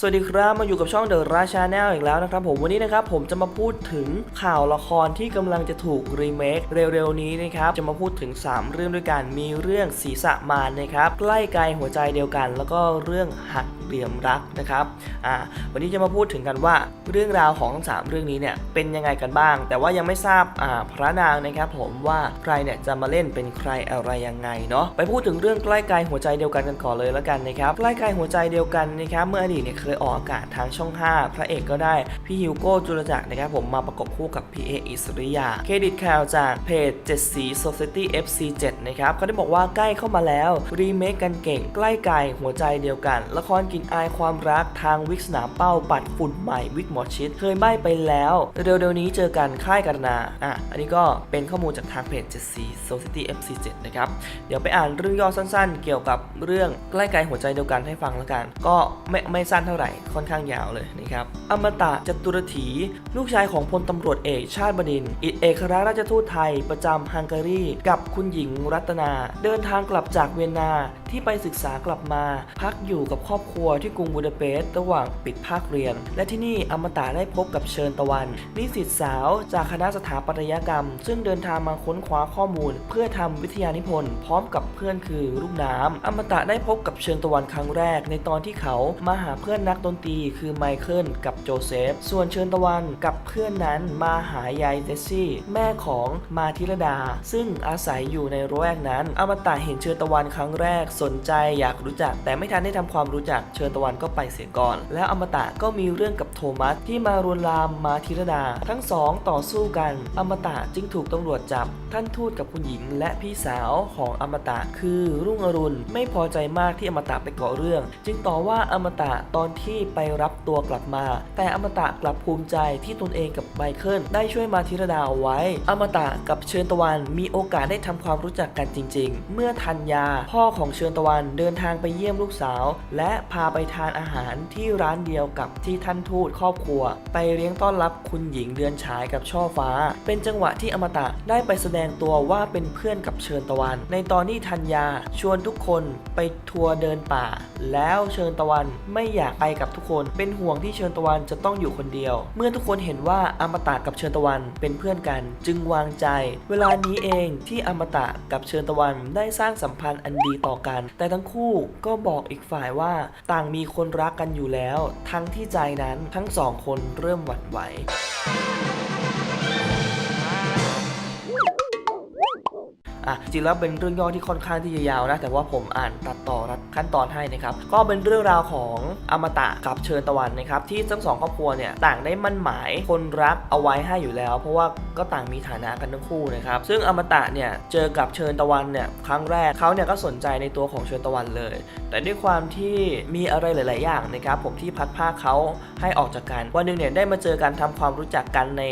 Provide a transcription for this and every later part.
สวัสดีครับมาอยู่กับช่องเดอะราชาแนลอีกแล้วนะครับผมวันนี้นะครับผมจะมาพูดถึงข่าวละครที่กำลังจะถูกรีเมคเร็วๆนี้นะครับจะมาพูดถึง 3 เรื่องด้วยกันมีเรื่องศีรษะมารนะครับใกล้ไกลหัวใจเดียวกัน แล้วก็เรื่องหักเหลี่ยมรักนะครับอ่าวันนี้จะมาพูดถึงกันว่าเรื่องราวของทั้งสามเรื่องนี้เนี่ยเป็นยังไงกันบ้าง แต่ว่ายังไม่ทราบอ่าพระนางนะครับผมว่าใครเนี่ยจะมาเล่นเป็นใครอะไรยังไงเนาะไปพูดถึงเรื่องใกล้ไกลหัวใจเดียวกันกันก่อนเลยแล้วกันนะครับใกล้ไกลหัวใจเดียวกันนะครับเมื่ออดีตเนี่ยยออกอากาศทางช่อง 5 พระเอกก็ได้ พี่ฮิวโก้จุลจักรนะครับผมมาประกบคู่กับพีเออิสริยา เครดิตข่าวจากเพจ7สี Society FC7 นะครับเขาได้บอกว่าใกล้เข้ามาแล้ว รีเมคกันเก่งใกล้ไกลหัวใจเดียวกัน ละครกินอายความรักทางวิกสนามเป้าปัดฝุ่นใหม่วิกหมอชิด เคยใบ้ไปแล้วเร็วๆนี้เจอกันค่ายกันนาอะอันนี้ก็เป็นข้อมูลจากทางเพจ7สี Society FC7 นะครับเดี๋ยวไปอ่านเรื่องย่อสั้นๆ เกี่ยวกับเรื่องใกล้ไกลหัวใจเดียวกันให้ฟังแล้วกัน ก็ไม่ไม่สั้นเท่าไหร่ค่อนข้างยาวเลยนะครับอมตะจตุรถี ลูกชายของพลตำรวจเอกชาติบดินอิเอกครราชทูตไทยประจำฮังการี กับคุณหญิงรัตนา เดินทางกลับจากเวียนนาที่ไปศึกษากลับมา พักอยู่กับครอบครัวที่กรุงบูดาเปสต์ระหว่างปิดภาคเรียน และที่นี่อมตะได้พบกับเชิญตะวัน นิสิตสาวจากคณะสถาปัตยกรรม ซึ่งเดินทางมาค้นคว้าข้อมูล เพื่อทำวิทยานิพนธ์พร้อมกับเพื่อนคือลูกน้ำอมตะได้พบกับเชิญตะวันครั้งแรก ในตอนที่เขามาหาเพื่อนนักดนตรีคือไมเคิลกับโจเซฟ ส่วนเชิญตะวันกับเพื่อนนั้นมาหายายเจสซี่แม่ของมาธิรดา ซึ่งอาศัยอยู่ในระแวกนั้น อมตะเห็นเชิญตะวันครั้งแรกสนใจอยากรู้จัก แต่ไม่ทันได้ทำความรู้จักเชิญตะวันก็ไปเสียก่อน แล้วอมตะก็มีเรื่องกับโทมัสที่มารุนลามมาธิรดา ทั้งสองต่อสู้กัน อมตะจึงถูกตำรวจจับ ท่านทูตกับคุณหญิงและพี่สาวของอมตะคือรุ่งอรุณไม่พอใจมากที่อมตะไปก่อเรื่อง จึงต่อว่าอมตะตอนที่ไปรับตัวกลับมา แต่อมตะกลับภูมิใจที่ตนเองกับไมเคิลได้ช่วยมาธิรดาเอาไว้ อมตะกับเชิญตะวันมีโอกาสได้ทำความรู้จักกันจริง ๆ เมื่อธัญญาพ่อของเชิญตะวันเดินทางไปเยี่ยมลูกสาว และพาไปทานอาหารที่ร้านเดียวกับที่ท่านทูตครอบครัว ไปเลี้ยงต้อนรับคุณหญิงเดือนฉายกับช่อฟ้า เป็นจังหวะที่อมตะได้ไปแสดงตัวว่าเป็นเพื่อนกับเชิญตะวัน ในตอนที่ธัญญาชวนทุกคนไปทัวร์เดินป่า แล้วเชิญตะวันไม่อยากไปกับทุกคน เป็นห่วงที่เชิญตะวันจะต้องอยู่คนเดียว เมื่อทุกคนเห็นว่าอมตะกับเชิญตะวันเป็นเพื่อนกัน จึงวางใจ เวลานี้เองที่อมตะกับเชิญตะวันได้สร้างสัมพันธ์อันดีต่อกัน แต่ทั้งคู่ก็บอกอีกฝ่ายว่าต่างมีคนรักกันอยู่แล้ว ทั้งที่ใจนั้นทั้งสองคนเริ่มหวั่นไหว อะจริงแล้วเป็นเรื่องย่อที่ค่อนข้างที่จะยาวนะ แต่ว่าผมอ่านตัดต่อรัดขั้นตอนให้นะครับ ก็เป็นเรื่องราวของอมตะกับเชิญตะวันนะครับ ที่ทั้งสองครอบครัวเนี่ยต่างได้มั่นหมายคนรักเอาไว้ให้อยู่แล้ว เพราะว่าก็ต่างมีฐานะกันทั้งคู่นะครับ ซึ่งอมตะเนี่ยเจอกับเชิญตะวันเนี่ยครั้งแรกเขาเนี่ยก็สนใจในตัวของเชิญตะวันเลย แต่ด้วยความที่มีอะไรหลาย ๆ อย่างนะครับผมที่พัดพาเขาให้ออกจากกันวันหนึ่งเนี่ยได้มาเจอกันทำความรู้จักกันใน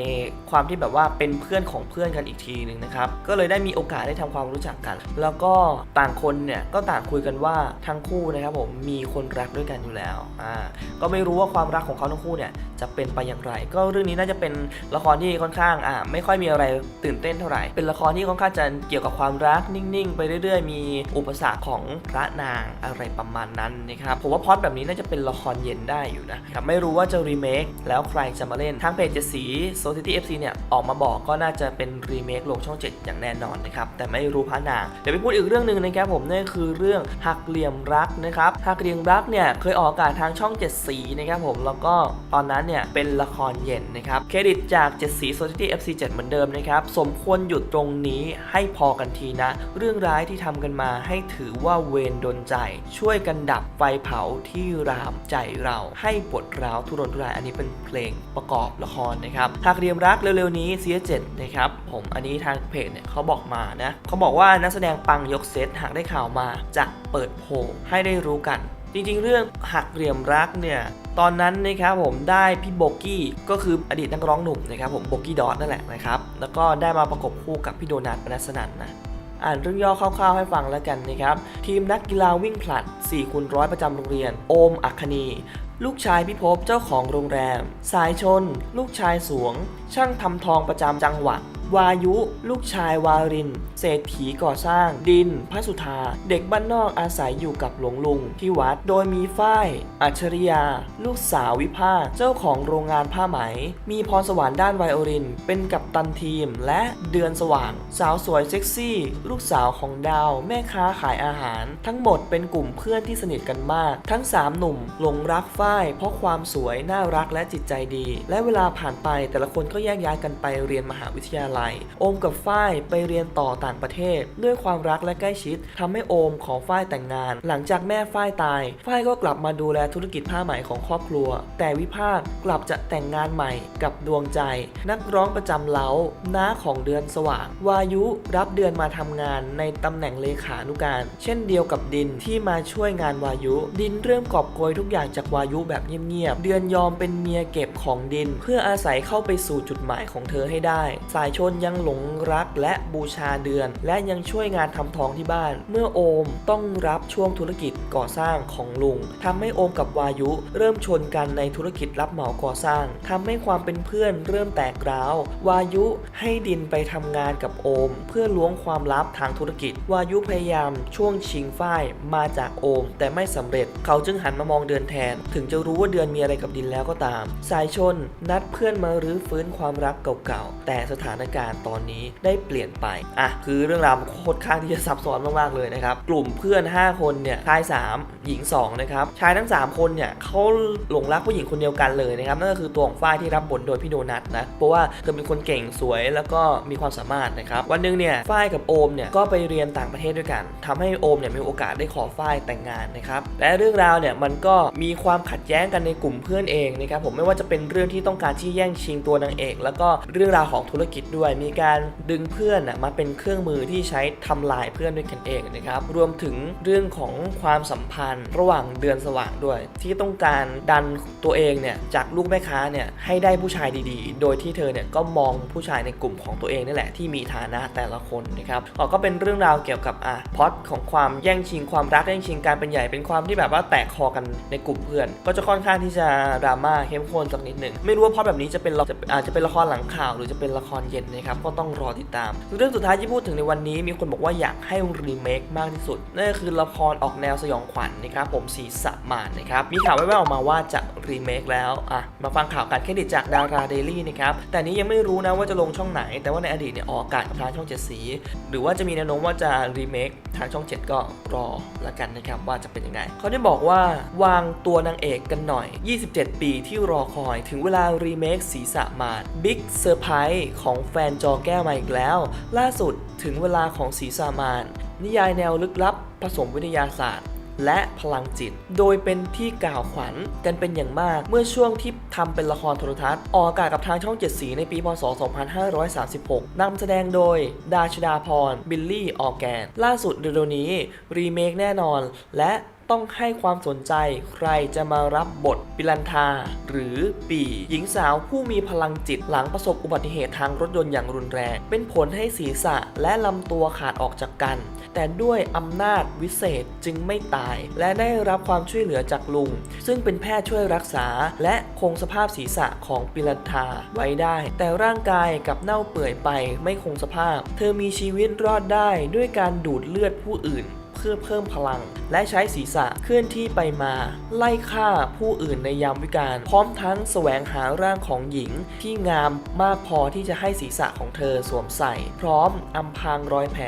ความที่แบบว่าเป็นเพื่อนของเพื่อนกันอีกทีหนึ่งนะครับก็เลยได้มีโอกาสได้ทำความรู้จักกัน แล้วก็ต่างคนเนี่ยก็ต่างคุยกันว่าทั้งคู่นะครับผมมีคนรักด้วยกันอยู่แล้วอ่าก็ไม่รู้ว่าความรักของเขาทั้งคู่เนี่ยจะเป็นไปอย่างไร ก็เรื่องนี้น่าจะเป็นละครที่ค่อนข้างอ่าไม่ค่อยมีอะไรตื่นเต้นเท่าไหร่ เป็นละครที่ค่อนข้างจะเกี่ยวกับความรักนิ่งๆ ไปเรื่อยๆ มีอุปสรรคของพระนางอะไรประมาณนั้นนะครับผมว่าพอดแบบนี้น่าจะเป็นละครเย็นได้อยู่นะครับไม่รู้ว่าจะรีเมคแล้วใครจะมาเล่นทางเพจเจดสี Society FC เนี่ยออกมาบอกก็น่าจะเป็นรีเมคลงช่อง 7 อย่างแน่นอนนะครับแต่ไม่รู้พระนาง เดี๋ยวไปพูดอีกเรื่องหนึ่งนะครับผมนั่นคือเรื่องหักเหลี่ยมรักนะครับหักเหลี่ยมรักเนี่ยเคยออกอากาศทางช่อง7สีนะครับผมแล้วก็ตอนนั้นเนี่ยเป็นละครเย็นนะครับเครดิตจาก7สี Society FC 7เหมือนเดิมนะครับสมควรหยุดตรงนี้ให้พอกันทีนะ เรื่องร้ายที่ทำกันมาให้ถือว่าเวรดนใจ ช่วยกันดับไฟเผาที่รามใจเราให้ปวดร้าวทุรนทุรายอันนี้เป็นเพลงประกอบละครนะครับหากเรียมรักเร็วๆนี้เสียเจ็ดนะครับผมอันนี้ทางเพจเนี่ยเขาบอกมานะเขาบอกว่านักแสดงปังยกเซตหากได้ข่าวมาจะเปิดโผให้ได้รู้กัน จริงๆ เรื่องหักเหลี่ยมรักเนี่ยตอนนั้นนะครับผมได้พี่โบกี้ก็คืออดีตนักร้องหนุ่มนะครับผมโบกี้ดอทนั่นแหละนะครับแล้วก็ได้มาประกบคู่กับพี่โดนัทปนัสนันนะอ่านเรื่องย่อคร่าวๆให้ฟังแล้วกันนะครับทีมนักกีฬาวิ่งผลัด4คูณร้อยประจำโรงเรียน โอมอัคคีลูกชายพิภพเจ้าของโรงแรม สายชน ลูกชายสวง ช่างทำทองประจำจังหวัด วายุ ลูกชายวาริน เศรษฐีก่อสร้าง ดิน พระสุธา เด็กบ้านนอกอาศัยอยู่กับหลวงลุง ที่วัด โดยมีฝ้าย อัจฉริยา ลูกสาววิภาค เจ้าของโรงงานผ้าไหม มีพรสวรรค์ด้านไวโอลิน เป็นกัปตันทีม และเดือนสว่าง สาวสวยเซ็กซี่ ลูกสาวของดาว แม่ค้าขายอาหาร ทั้งหมดเป็นกลุ่มเพื่อนที่สนิทกันมาก ทั้ง 3 หนุ่ม หลงรักฝ้าย เพราะความสวย น่ารักและจิตใจดี และเวลาผ่านไปแต่ละคนก็แยกย้ายกันไปเรียนมหาวิทยาลัยโอมกับฝ้ายไปเรียนต่อต่างประเทศ ด้วยความรักและใกล้ชิดทำให้โอมขอฝ้ายแต่งงาน หลังจากแม่ฝ้ายตาย ฝ้ายก็กลับมาดูแลธุรกิจผ้าไหมของครอบครัว แต่วิภาคกลับจะแต่งงานใหม่กับดวงใจ นักร้องประจำเล้าน้าของเดือนสว่าง วายุรับเดือนมาทำงานในตำแหน่งเลขานุการ เช่นเดียวกับดินที่มาช่วยงานวายุ ดินเริ่มกอบโกยทุกอย่างจากวายุแบบเงียบๆเดือนยอมเป็นเมียเก็บของดิน เพื่ออาศัยเข้าไปสู่จุดหมายของเธอให้ได้ สายชนนยังหลงรักและบูชาเดือน และยังช่วยงานทำทองที่บ้าน เมื่อโอมต้องรับช่วงธุรกิจก่อสร้างของลุงทำให้โอมกับวายุ เริ่มชนกันในธุรกิจรับเหมาก่อสร้างทำให้ความเป็นเพื่อนเริ่มแตกร้าว วายุให้ดินไปทำงานกับโอม เพื่อล้วงความลับทางธุรกิจ วายุพยายามช่วงชิงฝ้ายมาจากโอม แต่ไม่สำเร็จ เขาจึงหันมามองเดือนแทน ถึงจะรู้ว่าเดือนมีอะไรกับดินแล้วก็ตาม สายชนนัดเพื่อนมารื้อฟื้นความรักเก่าๆแต่สถานการณ์ตอนนี้ได้เปลี่ยนไป อะ คือเรื่องราวโคตรข้างที่จะซับซ้อนมากๆเลยนะครับ กลุ่มเพื่อน 5 คนเนี่ย ชาย 3 หญิง 2 นะครับ ชายทั้ง 3 คนเนี่ยเขาหลงรักผู้หญิงคนเดียวกันเลยนะครับ นั่นก็คือตัวของฝ้ายที่รับบทโดยพี่โดนัทนะ เพราะว่าเธอเป็นคนเก่งสวยแล้วก็มีความสามารถนะครับ วันหนึ่งเนี่ยฝ้ายกับโอมเนี่ยก็ไปเรียนต่างประเทศด้วยกันทำให้โอมเนี่ยมีโอกาสได้ขอฝ้ายแต่งงานนะครับ และเรื่องราวเนี่ยมันก็มีความขัดแย้งกันในกลุ่มเพื่อนเองนะครับผมไม่ว่าจะเป็นเรื่องที่ต้องการที่แย่งชิงตัวนางเอก แล้วก็เรื่องราวของธุรกิจด้วยมีการดึงเพื่อนมาเป็นเครื่องมือที่ใช้ทำลายเพื่อนด้วยกันเองนะครับ รวมถึงเรื่องของความสัมพันธ์ระหว่างเดือนสว่างด้วย ที่ต้องการดันตัวเองเนี่ยจากลูกแม่ค้าเนี่ยให้ได้ผู้ชายดีๆ โดยที่เธอเนี่ยก็มองผู้ชายในกลุ่มของตัวเองนี่แหละที่มีฐานะแต่ละคนนะครับก็เป็นเรื่องราวเกี่ยวกับอะพอดของความแย่งชิงความรักแย่งชิงการเป็นใหญ่เป็นความที่แบบว่าแตกคอกันในกลุ่มเพื่อน ก็จะค่อนข้างที่จะดราม่าเข้มข้นสักนิดหนึ่งไม่รู้ว่าพอดแบบนี้จะเป็นอาจจะเป็นละครหลังข่าวหรือจะเป็นละครเย็นนะครับก็ต้องรอติดตามเรื่องสุดท้ายที่พูดถึงในวันนี้มีคนบอกว่าอยากให้รีเมคมากที่สุดนั่นก็คือละครออกแนวสยองขวัญนะครับผมสีสะมานนะครับมีข่าวแว่วๆออกมาว่าจะรีเมคแล้วอะมาฟังข่าวการเครดิตจากดาราเดลี่นะครับแต่นี้ยังไม่รู้นะว่าจะลงช่องไหน แต่ว่าในอดีตเนี่ยออกอากาศกับทางช่องเจ็ดสี หรือว่าจะมีแนวโน้มว่าจะรีเมคทางช่อง 7 ก็รอละกันนะครับว่าจะเป็นยังไงเขาได้บอกว่าวางตัวนางเอกกันหน่อย 27 ปีที่รอคอย ถึงเวลารีเมคศีรษะมารบิ๊กเซอร์ไพรส์ของแฟนจอแก้วมาอีกแล้ว ล่าสุดถึงเวลาของศีรษะมารนิยายแนวลึกลับ ผสมวิทยาศาสตร์ และพลังจิต โดยเป็นที่กล่าวขวัญกันเป็นอย่างมาก เมื่อช่วงที่ทำเป็นละครโทรทัศน์ ออกอากาศกับทางช่อง 7 สีในปี พศ 2536นำแสดงโดย ดาชดาพร บิลลี่ ออแกน ล่าสุดเร็วๆนี้ รีเมคแน่นอน และ ต้องให้ความสนใจใครจะมารับบทปิลันทา หรือปีหญิงสาวผู้มีพลังจิตหลังประสบอุบัติเหตุทางรถยนต์อย่างรุนแรง เป็นผลให้ศีรษะและลำตัวขาดออกจากกัน แต่ด้วยอำนาจวิเศษจึงไม่ตาย และได้รับความช่วยเหลือจากลุง ซึ่งเป็นแพทย์ช่วยรักษา และคงสภาพศีรษะของปิลันทาไว้ได้ แต่ร่างกายกับเน่าเปื่อยไปไม่คงสภาพ เธอมีชีวิตรอดได้ด้วยการดูดเลือดผู้อื่น พื่อเพิ่มพลัง และใช้ศีรษะเคลื่อนที่ไปมา ไล่ฆ่าผู้อื่นในยามวิกาลพร้อมทั้งแสวงหาร่างของหญิงที่งามมากพอที่จะให้ศีรษะของเธอสวมใส่ พร้อมอำพรางรอยแผล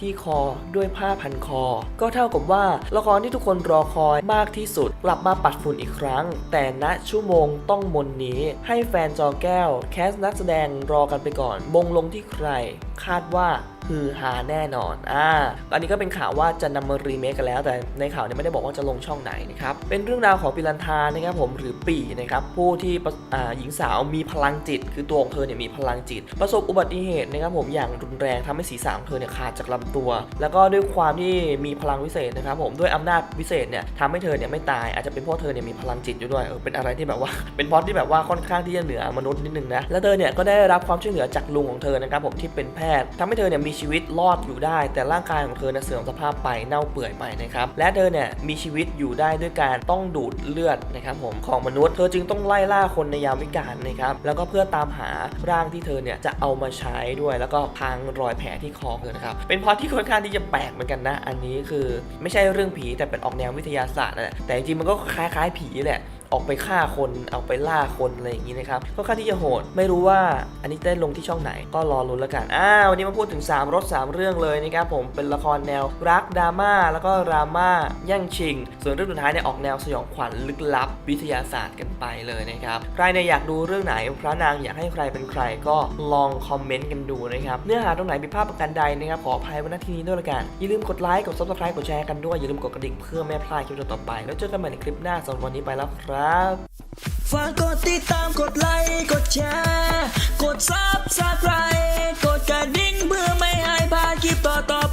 ที่คอด้วยผ้าพันคอ ก็เท่ากับว่าละครที่ทุกคนรอคอยมากที่สุด กลับมาปัดฝุ่นอีกครั้ง แต่ณชั่วโมงต้องมนนี้ ให้แฟนจอแก้ว แคสนักแสดงรอกันไปก่อนมงลงที่ใคร คาดว่า ฮือฮาแน่นอน อ่าตอนนี้ก็เป็นข่าวว่าจะนำมารีเมคกันแล้ว แต่ในข่าวเนี่ยไม่ได้บอกว่าจะลงช่องไหนนะครับ เป็นเรื่องราวของปิรันทานะครับผมหรือปีนะครับผู้ที่อ่าหญิงสาวมีพลังจิต คือตัวของเธอเนี่ยมีพลังจิต ประสบอุบัติเหตุนะครับผมอย่างรุนแรงทำให้ศีรษะของเธอเนี่ยขาดจากลำตัว แล้วก็ด้วยความที่มีพลังวิเศษนะครับผมด้วยอำนาจวิเศษเนี่ยทำให้เธอเนี่ยไม่ตาย อาจจะเป็นเพราะเธอเนี่ยมีพลังจิตอยู่ด้วยเออเป็นอะไรที่แบบว่า เป็นพอดที่แบบว่าค่อนข้างที่จะเหนือมนุษย์นิดนึงนะแล้วเธอเนี่ยก็ได้รับความช่วยเหลือจากลุงของเธอนะครับผมที่เป็นแพทย์ทำให้เธอเนี่ยมีชีวิตรอดอยู่ได้ แต่ร่างกายของเธอเนี่ยเสื่อมสภาพไปเน่าเปื่อยไปนะครับและเธอเนี่ยมีชีวิตอยู่ได้ด้วยการต้องดูดเลือดนะครับผมของมนุษย์เธอจึงต้องไล่ล่าคนในยามวิกาลนะครับแล้วก็เพื่อตามหาร่างที่เธอเนี่ยจะเอามาใช้ด้วยแล้วก็พรางรอยแผลที่คอเธอนะครับเป็นพอที่ค่อนข้างที่จะแปลกเหมือนกันนะ อันนี้คือไม่ใช่เรื่องผีแต่เป็นออกแนววิทยาศาสตร์นั่นแหละแต่จริงๆมันก็คล้ายๆผีแหละ ออกไปฆ่าคนเอาไปล่าคนอะไรอย่างนี้นะครับค่อนข้างที่จะโหด ไม่รู้ว่าอันนี้ได้ลงที่ช่องไหนก็รอลุ้นแล้วกันอ้าววันนี้มาพูดถึง 3รถ 3 เรื่องเลยนะครับผมเป็นละครแนวรักดราม่าแล้วก็ราม่าแย่งชิง ส่วนเรื่องสุดท้ายเนี่ยออกแนวสยองขวัญลึกลับวิทยาศาสตร์กันไปเลยนะครับใครเนี่ยอยากดูเรื่องไหนพระนางอยากให้ใครเป็นใครก็ลองคอมเมนต์กันดูนะครับเนื้อหาตรงไหนผิดพลาดประการใดนะครับขออภัยว้ณที่นี้ด้วยละกันอย่าลืมกดไลค์กด subscribe กดแชร์กันด้วยอย่าลืมกดกระดิ่งเพื่อไม่พลาดคลิปต่อไป แล้วเจอกันใหม่ในคลิปหน้าสำหรับวันนี้ไปแล้วครับฝากกดติดตามกดไลค์กดแชร์กดซับสไครต์กดกระดิ่งเพื่อไม่ให้พลาดคลิปต่อต่อๆ